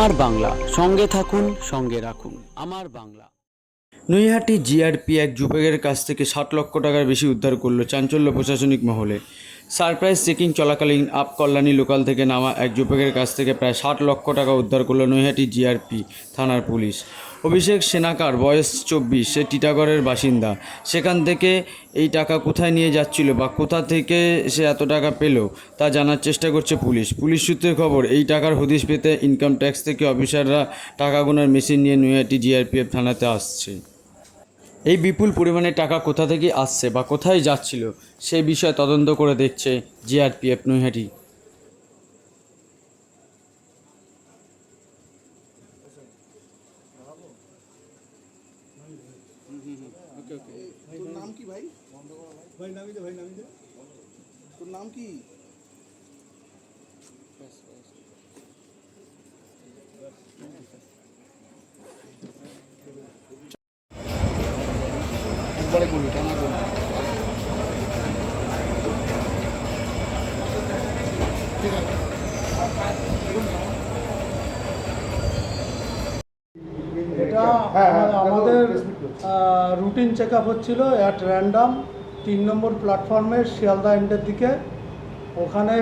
আমার বাংলা। সঙ্গে থাকুন, সঙ্গে রাখুন। আমার বাংলা। নৈহাটি জিআরপি এক যুবকের কাছ থেকে ষাট লক্ষ টাকার বেশি উদ্ধার করল চাঞ্চল্য প্রশাসনিক মহলে। সারপ্রাইজ চেকিং চলাকালীন আপ কল্যাণী লোকাল থেকে নামা এক যুবকের কাছ থেকে প্রায় ষাট লক্ষ টাকা উদ্ধার করল নৈহাটি জিআরপি থানার পুলিশ। অভিষেক সেনাকার, বয়স চব্বিশ, সে টিটাগড়ের বাসিন্দা। সেখান থেকে এই টাকা কোথায় নিয়ে যাচ্ছিল বা কোথা থেকে সে এত টাকা পেল, তা জানার চেষ্টা করছে পুলিশ। পুলিশ সূত্রের খবর, এই টাকার হদিশ পেতে ইনকাম ট্যাক্স থেকে অফিসাররা টাকা গোনার মেশিন নিয়ে নৈহাটি জিআরপিএফ থানাতে আসছে। এই বিপুল পরিমাণে টাকা কোথা থেকে আসছে বা কোথায় যাচ্ছিল, সে বিষয়ে তদন্ত করে দেখছে জিআরপিএফ নৈহাটি। নাম কি? একবারে করবি টানা করবি এটা হ্যাঁ, হ্যাঁ, আমাদের রুটিন চেক আপ হচ্ছিল অ্যাট র্যান্ডাম তিন নম্বর প্ল্যাটফর্মে শিয়ালদা এন্ডের দিকে। ওখানে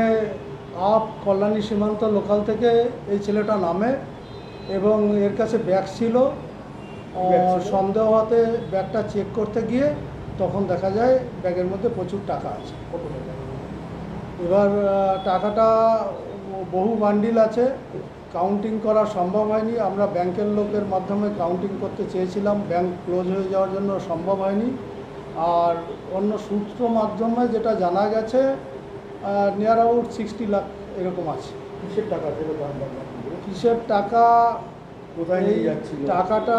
আপ কল্যাণী সীমান্ত লোকাল থেকে এই ছেলেটা নামে এবং এর কাছে ব্যাগ ছিল। সন্দেহ হতে ব্যাগটা চেক করতে গিয়ে তখন দেখা যায় ব্যাগের মধ্যে প্রচুর টাকা আছে। এবার টাকাটা বহু বান্ডিল আছে। কাউন্টিং করা সম্ভব হয়নি। আমরা ব্যাংকের লোকের মাধ্যমে কাউন্টিং করতে চেয়েছিলাম। ব্যাংক ক্লোজ হয়ে যাওয়ার জন্য সম্ভব হয়নি। আর অন্য সূত্র মাধ্যমে যেটা জানা গেছে নিয়ার আউট সিক্সটি লাখ এরকম আছে। কিসের টাকা কিসের টাকা কোথায়? টাকাটা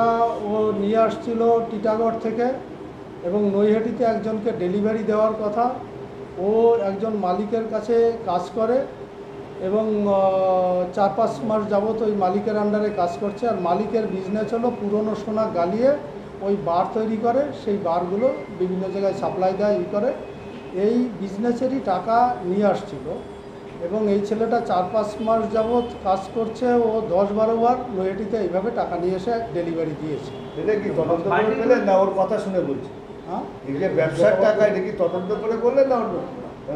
ও নিয়ে আসছিল টিটাগড় থেকে এবং নৈহাটিতে একজনকে ডেলিভারি দেওয়ার কথা। ও একজন মালিকের কাছে কাজ করে এবং চার পাঁচ মাস যাবত ওই মালিকের আন্ডারে কাজ করছে। আর মালিকের বিজনেস হলো পুরনো সোনা গালিয়ে ওই বার তৈরি করে। সেই বারগুলো বিভিন্ন জায়গায় সাপ্লাই দেয়, ই করে। এই বিজনেসেরই টাকা নিয়ে আসছিল। এবং এই ছেলেটা চার পাঁচ মাস যাবৎ কাজ করছে ও দশ বারো বার নৈহাটিতে এইভাবে টাকা নিয়ে এসে ডেলিভারি দিয়েছে। এটা কি তদন্ত করে পেলেন না ওর কথা শুনে বলছি? হ্যাঁ? এই যে ব্যবসার টাকা এটা কি তদন্ত করে করলেন না অন্য?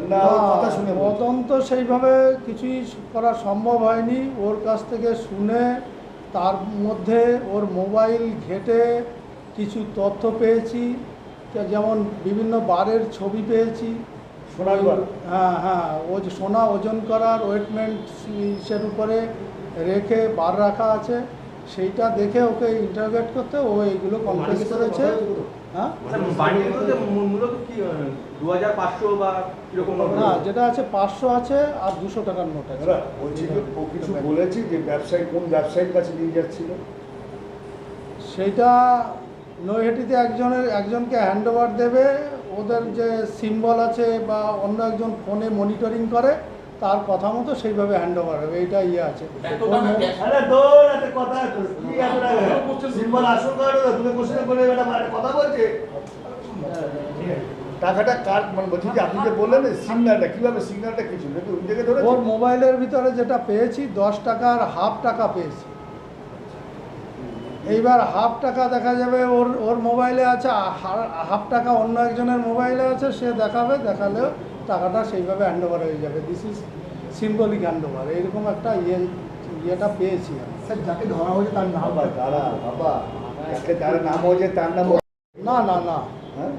না কথা শুনে বলছি। তদন্ত সেইভাবে কিছুই করা সম্ভব হয়নি। ওর কাছ থেকে শুনে তার মধ্যে ওর মোবাইল ঘেটে কিছু তথ্য পেয়েছি যেমন বিভিন্ন বারের ছবি পেয়েছি। সোনার হ্যাঁ হ্যাঁ ও যে সোনা ওজন করার ওয়েটমেন্ট ইসের উপরে রেখে বার রাখা আছে সেইটা দেখে ওকে ইন্টারগেট করতে ও এইগুলো কনফিউজ করেছে। হ্যাঁ? বাড়িগুলোতে মূ- মূলত কি দু হাজার পাঁচশো বা না যেটা আছে পাঁচশো আছে আর দুশো টাকার নোট আছে। বলছি যে ও কিছু বলেছি যে ব্যবসায়ী কোন ব্যবসায়ীর কাছে নিয়ে যাচ্ছিল? সেইটা নৈহাটিতে একজনের একজনকে হ্যান্ড ওভার দেবে ওদের যে সিম্বল আছে বা অন্য একজন ফোনে মনিটরিং করে তার কথা মতো সেইভাবে হ্যান্ড ওভার হবে এইটা ইয়ে আছে। মানে বলছে। টাকাটা কার মানে বলছি যে আপনি যে বললেন সিগন্যালটা কীভাবে সিগন্যালটা কিছু নাকি ওই জায়গায় ধরে ওর মোবাইলের ভিতরে যেটা পেয়েছি দশ টাকার হাফ টাকা পেয়েছি। এইবার হাফ টাকা দেখা যাবে ওর ওর মোবাইলে আছে হাফ টাকা অন্য একজনের মোবাইলে আছে সে দেখাবে দেখালেও টাকাটা সেইভাবে হ্যান্ড ওভার হয়ে যাবে। This is symbolic hand over এইরকম একটা ইয়ে ইয়েটা পেয়েছি আমি। স্যার যাকে ধরা হয়েছে তার নাম বাবা দাঁড়া বাবা যাকে যার নাম হয়েছে তার নাম না না না। হ্যাঁ?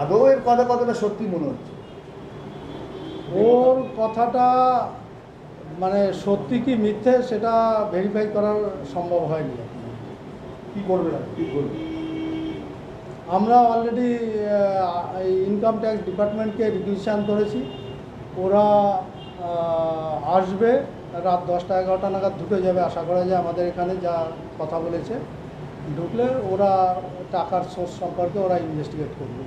আদৌ এর কথা কথাটা সত্যি মনে হচ্ছে? ওর কথাটা মানে সত্যি কি মিথ্যে সেটা ভেরিফাই করার সম্ভব হয়নি। কি করবে? না কি করবে? আমরা অলরেডি ইনকাম ট্যাক্স ডিপার্টমেন্টকে রিকুইশন করেছি। ওরা আসবে, রাত দশটা এগারোটা নাগাদ ঢুকে যাবে। আশা করা যায় আমাদের এখানে যা কথা বলেছে। ঢুকলে ওরা টাকার সোর্স সম্পর্কে ওরা ইনভেস্টিগেট করবে।